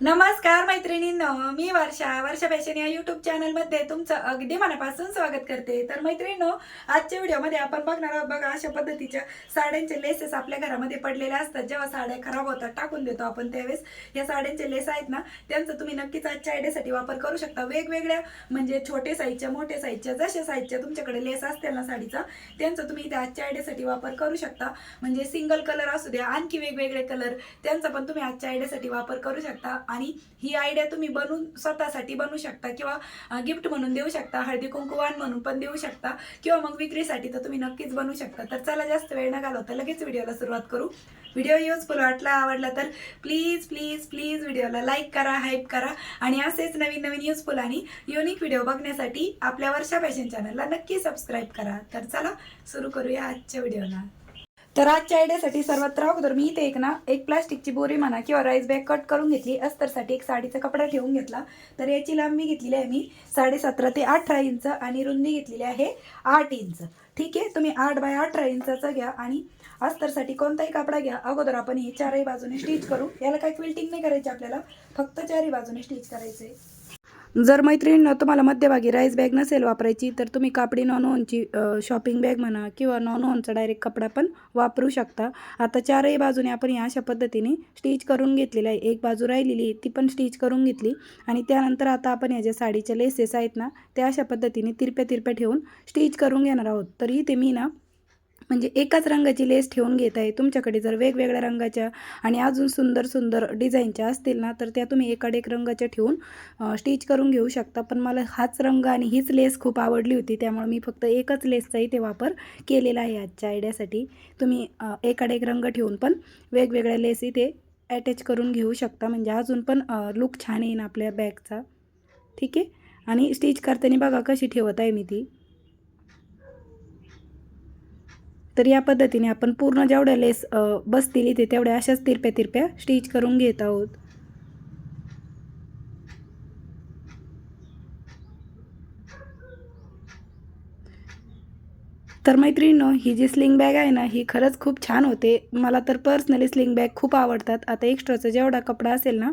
नमस्कार मैत्रिणींनो मी वर्षा. वर्षा फॅशन या युट्यूब चॅनलमध्ये तुमचं अगदी मनापासून स्वागत करते. तर मैत्रिणींनो आजच्या व्हिडिओमध्ये आपण बघणार आहोत बघा अशा पद्धतीच्या साड्यांचे लेसेस आपल्या घरामध्ये पडलेल्या असतात. जेव्हा साड्या खराब होतात टाकून देतो आपण त्यावेळेस. या साड्यांचे लेस आहेत ना त्यांचा तुम्ही नक्कीच आजच्या आयडियासाठी वापर करू शकता. वेगवेगळ्या म्हणजे छोटे साईजच्या मोठ्या साईजच्या जशा साईजच्या तुमच्याकडे लेस असतील ना साडीचा त्यांचा तुम्ही इथे आजच्या आयडियासाठी वापर करू शकता. म्हणजे सिंगल कलर असू द्या आणखी वेगवेगळे कलर त्यांचा पण तुम्ही आजच्या आयडियासाठी वापर करू शकता. आणि ही आयडिया तुम्ही बनवून स्वतःसाठी बनवू शकता किंवा गिफ्ट म्हणून देऊ शकता हळदी कुंकुवान म्हणून पण देऊ शकता किंवा मग विक्रीसाठी तर तुम्ही नक्कीच बनवू शकता. तर चला जास्त वेळ न घालवता लगेच व्हिडिओला सुरुवात करू. व्हिडिओ युजफुल वाटला आवडला तर प्लीज प्लीज प्लीज व्हिडिओला लाईक करा हाईप करा आणि असेच नवीन नवीन युजफुल आणि युनिक व्हिडिओ बघण्यासाठी आपल्या वर्षा फॅशन चॅनलला नक्की सबस्क्राईब करा. तर चला सुरू करूया आजच्या व्हिडिओला. तर आजच्या आयडियासाठी सर्वात अगोदर मी इथे एक ना एक प्लास्टिकची बोरी म्हणा किंवा राईस बॅग कट करून घेतली अस्तरसाठी एक साडीचा कपडा ठेवून घेतला. तर याची लांबी घेतलेली आहे मी साडेसतरा ते अठरा इंच आणि रुंदी घेतलेली आहे आठ इंच. ठीक आहे? तुम्ही आठ बाय अठरा इंचाचा घ्या आणि अस्तरसाठी कोणताही कपडा घ्या. अगोदर आपण हे चारही बाजूने स्टिच करू. याला काही क्विल्टिंग नाही करायची आपल्याला. फक्त चारही बाजूने स्टिच करायचे जर मैत्रिणीनं तुम्हाला मध्यभागी राईस बॅग नसेल वापरायची तर तुम्ही कापडी नॉन ओनची शॉपिंग बॅग म्हणा किंवा नॉन ओनचा डायरेक्ट कपडा पण वापरू शकता. आता चारही बाजूने आपण या अशा पद्धतीने स्टिच करून घेतलेलं आहे. एक बाजू राहिलेली आहे ती पण स्टिच करून घेतली. आणि त्यानंतर आता आपण या ज्या साडीच्या लेसेस आहेत ना त्या अशा पद्धतीने तिरप्या तिरप्या ठेवून स्टिच करून घेणार आहोत. तर इथे मी ना म्हणजे एकाच रंगाची लेस ठेवून घेत आहे. तुमच्याकडे जर वेगवेगळ्या रंगाच्या आणि अजून सुंदर सुंदर डिझाईनच्या असतील ना तर त्या तुम्ही एकाड एक रंगाच्या ठेवून स्टिच करून घेऊ शकता. पण मला हाच रंग आणि हीच लेस खूप आवडली होती. त्यामुळे मी फक्त एकच लेसचा इथे वापर केलेला आहे आजच्या आयडियासाठी तुम्ही एकाडे एकाड एक रंग ठेवून पण वेगवेगळ्या लेस इथे अटॅच करून घेऊ शकता. म्हणजे अजून पण लुक छान येईन आपल्या बॅगचा ठीक आहे? आणि स्टिच करताना बघा कशी ठेवत आहे मी ती. तर या पद्धतीने आपण पूर्ण जेवढ्या लेस बसतील इथे तेवढ्या अशाच तिरप्या तिरप्या स्टिच करून घेत आहोत. तर मैत्रिणीनो ही जी स्लिंग बॅग आहे ना ही खरंच खूप छान होते. मला तर पर्सनली स्लिंग बॅग खूप आवडतात. आता एक्स्ट्राचा जेवढा कपडा असेल ना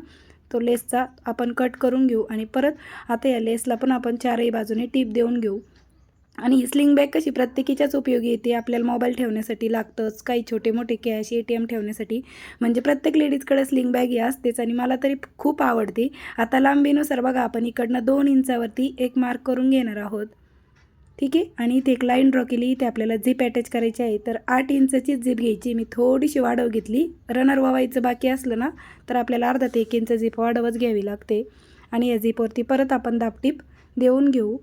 तो लेसचा आपण कट करून घेऊ आणि परत आता या लेसला पण आपण चारही बाजूने टीप देऊन घेऊ. आणि ही स्लिंग बॅग कशी प्रत्येकीच्याच उपयोगी येते? आपल्याला मोबाईल ठेवण्यासाठी लागतंच. काही छोटे मोठे कॅश ए टी एम ठेवण्यासाठी. म्हणजे प्रत्येक लेडीजकडे स्लिंग बॅग ही असतेच आणि मला तरी खूप आवडते. आता लांबीनुसार बघा आपण इकडनं दोन इंचावरती एक मार्क करून घेणार आहोत. ठीक आहे? आणि इथे एक लाईन ड्रॉ केली. इथे आपल्याला झिप अटॅच करायची आहे. तर आठ इंचाची झिप घ्यायची. मी थोडीशी वाढव घेतली. रनर वावायचं बाकी असलं ना तर आपल्याला अर्धा ते एक इंच झिप वाढवच घ्यावी लागते. आणि या झिपवरती परत आपण दापटीप देऊन घेऊ.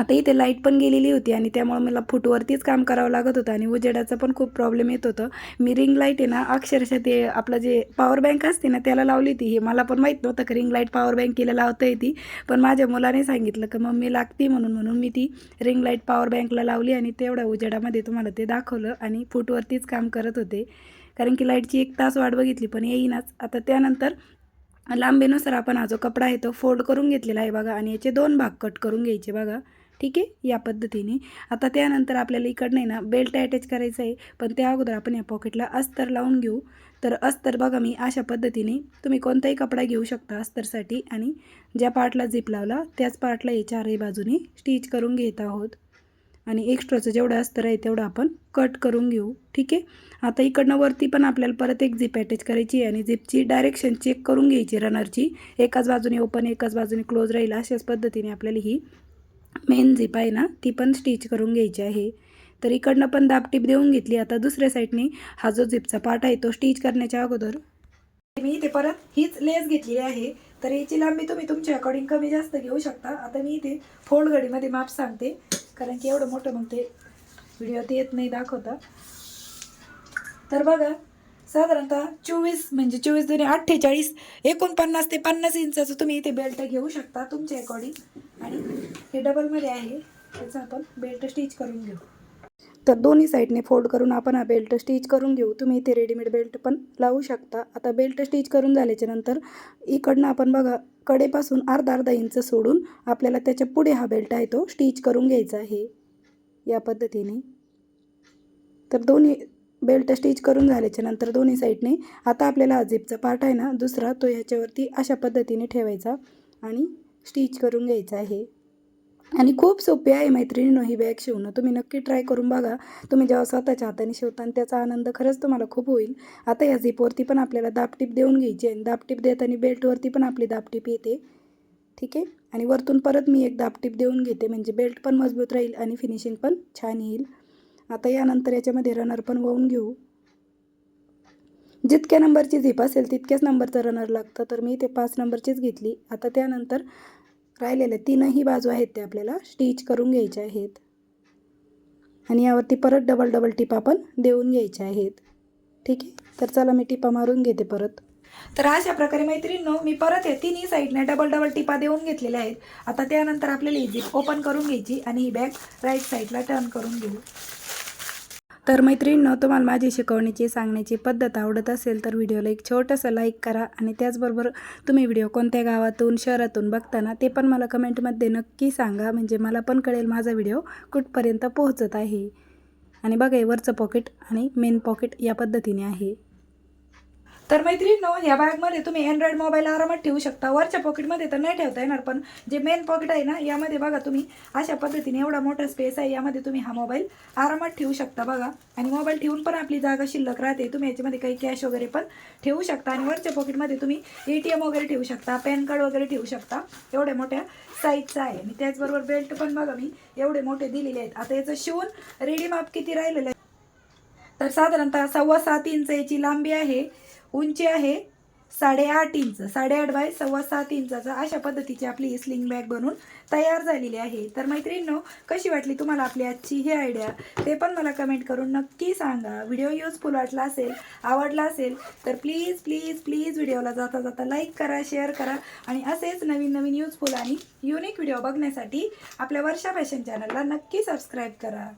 आता इथे लाइट पण गेलेली होती आणि त्यामुळे मला फुटवरतीच काम करावं लागत होतं आणि उजेडाचा पण खूप प्रॉब्लेम येत होतं. मी रिंग लाइट आहे ना अक्षरशः ते आपलं जे पॉवर बँक असते ना त्याला लावली होती. हे मला पण माहीत नव्हतं का रिंग लाइट पॉवर बँकेला लावता येते पण माझ्या मुलाने सांगितलं की मम्मी लागते म्हणून म्हणून मी ती रिंग लाइट पॉवर बँकला लावली आणि तेवढ्या उजेडामध्ये तुम्हाला ते दाखवलं आणि फुटवरतीच काम करत होते. कारण की लाईटची एक तास वाट बघितली पण येईनाच. आता त्यानंतर लांबीनुसार आपण हा जो कपडा आहे तो फोल्ड करून घेतलेला आहे बघा आणि याचे दोन भाग कट करून घ्यायचे बघा. ठीक आहे? या पद्धतीने. आता त्यानंतर आपल्याला इकडनं आहे ना बेल्ट अटॅच करायचं आहे. पण त्या अगोदर आपण या पॉकेटला अस्तर लावून घेऊ. तर अस्तर बघा मी अशा पद्धतीने तुम्ही कोणताही कपडा घेऊ शकता अस्तरसाठी. आणि ज्या पार्टला झिप लावला त्याच पार्टला हे चारही बाजूने स्टिच करून घेत आहोत. आणि एक्स्ट्राचं जेवढं अस्तर आहे तेवढं आपण कट करून घेऊ. ठीक आहे? आता इकडनं वरती पण आपल्याला परत एक झिप अटॅच करायची आहे. आणि झिपची डायरेक्शन चेक करून घ्यायची रनरची एकाच बाजूने ओपन एकाच बाजूने क्लोज राहील. अशाच पद्धतीने आपल्याला ही मेन झिप आहे ना ती पण स्टिच करून घ्यायची आहे. तर इकडनं पण दाबटीप देऊन घेतली. आता दुसऱ्या साईडने हा जो झिपचा पार्ट आहे तो स्टिच करण्याच्या अगोदर. मी इथे परत हीच लेस घेतलेली आहे. तर याची लांबी तुम्ही तुमच्या अकॉर्डिंग कमी जास्त घेऊ शकता. आता मी इथे फोल्ड गडीमध्ये माप सांगते. कारण की एवढं मोठं मग ते व्हिडिओ येत नाही दाखवता. तर बघा साधारणतः चोवीस म्हणजे चोवीस दोन्ही अठ्ठेचाळीस एकोणपन्नास ते पन्नास इंचाचं तुम्ही इथे बेल्ट घेऊ शकता तुमच्या अकॉर्डिंग आणि हे डबलमध्ये आहे त्याचं आपण बेल्ट स्टिच करून घेऊ. तर दोन्ही साईडने फोल्ड करून आपण हा बेल्ट स्टिच करून घेऊ. तुम्ही इथे रेडीमेड बेल्ट पण लावू शकता. आता बेल्ट स्टिच करून झाल्याच्यानंतर इकडनं आपण बघा कडेपासून अर्धा अर्धा इंच सोडून आपल्याला त्याच्या पुढे हा बेल्ट आहे तो स्टिच करून घ्यायचा आहे. या पद्धतीने. तर दोन्ही बेल्ट स्टिच करून झाल्याच्यानंतर दोन्ही साईडने आता आपल्याला हा पार्ट आहे ना दुसरा तो ह्याच्यावरती अशा पद्धतीने ठेवायचा आणि स्टिच करून घ्यायचा आहे. आणि खूप सोपी आहे मैत्रिणीनो ही बॅग शिवणं. तुम्ही नक्की ट्राय करून बघा. तुम्ही जेव्हा स्वतःच्या हाताने शिवता आणि त्याचा आनंद खरंच तुम्हाला खूप होईल. आता या झिपवरती पण आपल्याला दापटीप देऊन घ्यायची आहे दापटीप देताना बेल्टवरती पण आपली दापटीप येते. ठीक आहे? आणि वरतून परत मी एक दापटीप देऊन घेते. म्हणजे बेल्ट पण मजबूत राहील आणि फिनिशिंग पण छान येईल. आता यानंतर याच्यामध्ये रनर पण वाहून घेऊ. जितक्या नंबरची झिप असेल तितक्याच नंबरचं रनर लागतं. तर मी ते पाच नंबरचीच घेतली. आता त्यानंतर राहिलेल्या तीनही बाजू आहेत ते आपल्याला स्टिच करून घ्यायच्या आहेत. आणि यावरती परत डबल डबल टिपा पण देऊन घ्यायच्या आहेत. ठीक आहे? तर चला मी टिपा मारून घेते परत. तर अशा प्रकारे मैत्रिणींनो मी परत या तिन्ही साईडने डबल डबल टिपा देऊन घेतलेल्या आहेत. आता त्यानंतर आपल्याला ही झिप ओपन करून घ्यायची आणि ही बॅग राईट साईडला टर्न करून घेऊ. तर मैत्रिणींनो तुम्हाला माझी शिकवण्याची सांगण्याची पद्धत आवडत असेल तर व्हिडिओला एक छोटंसं लाईक करा आणि त्याचबरोबर तुम्ही व्हिडिओ कोणत्या गावातून शहरातून बघताना ते पण मला कमेंटमध्ये नक्की सांगा. म्हणजे मला पण कळेल माझा व्हिडिओ कुठपर्यंत पोहोचत आहे. आणि बघा वरचं पॉकेट आणि मेन पॉकेट या पद्धतीने आहे. तर मैत्रिणींनो या बॅगमध्ये तुम्ही अँड्रॉइड मोबाईल आरामात ठेवू शकता. वरच्या पॉकेटमध्ये तर नाही ठेवता येणार पण जे मेन पॉकेट आहे ना यामध्ये बघा तुम्ही अशा पद्धतीने एवढा मोठा स्पेस आहे यामध्ये तुम्ही हा मोबाईल आरामात ठेवू शकता बघा. आणि मोबाईल ठेवून पण आपली जागा शिल्लक राहते. तुम्ही याच्यामध्ये काही कॅश वगैरे पण ठेवू शकता. आणि वरच्या पॉकेटमध्ये तुम्ही ए टी एम वगैरे ठेवू शकता पॅन कार्ड वगैरे ठेवू शकता. एवढ्या मोठ्या साईजचा आहे. आणि त्याचबरोबर बेल्ट पण बघा मी एवढे मोठे दिलेले आहेत. आता याचं शिवून रेडी माप किती राहिलेलं आहे. तर साधारणतः सव्वा सात इंच याची लांबी आहे उंची आहे साडेआठ इंच. साडेआठ बाय सव्वा सात इंचाचा अशा पद्धतीची आपली ही स्लिंग बॅग बनवून तयार झालेली आहे. तर मैत्रिणींनो कशी वाटली तुम्हाला आपली आजची ही आयडिया ते पण मला कमेंट करून नक्की सांगा. व्हिडिओ युजफुल वाटला असेल आवडला असेल तर प्लीज प्लीज प्लीज व्हिडिओला जाता जाता लाईक करा शेअर करा आणि असेच नवीन नवीन युजफुल आणि युनिक व्हिडिओ बघण्यासाठी आपल्या वर्षा फॅशन चॅनलला नक्की सबस्क्राईब करा.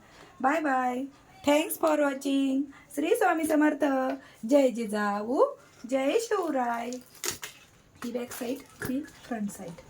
Bye bye thanks for watching Shri Swami Samarth जय जिजाऊ जय शिवराय ही बॅक साईड ही फ्रंट साईड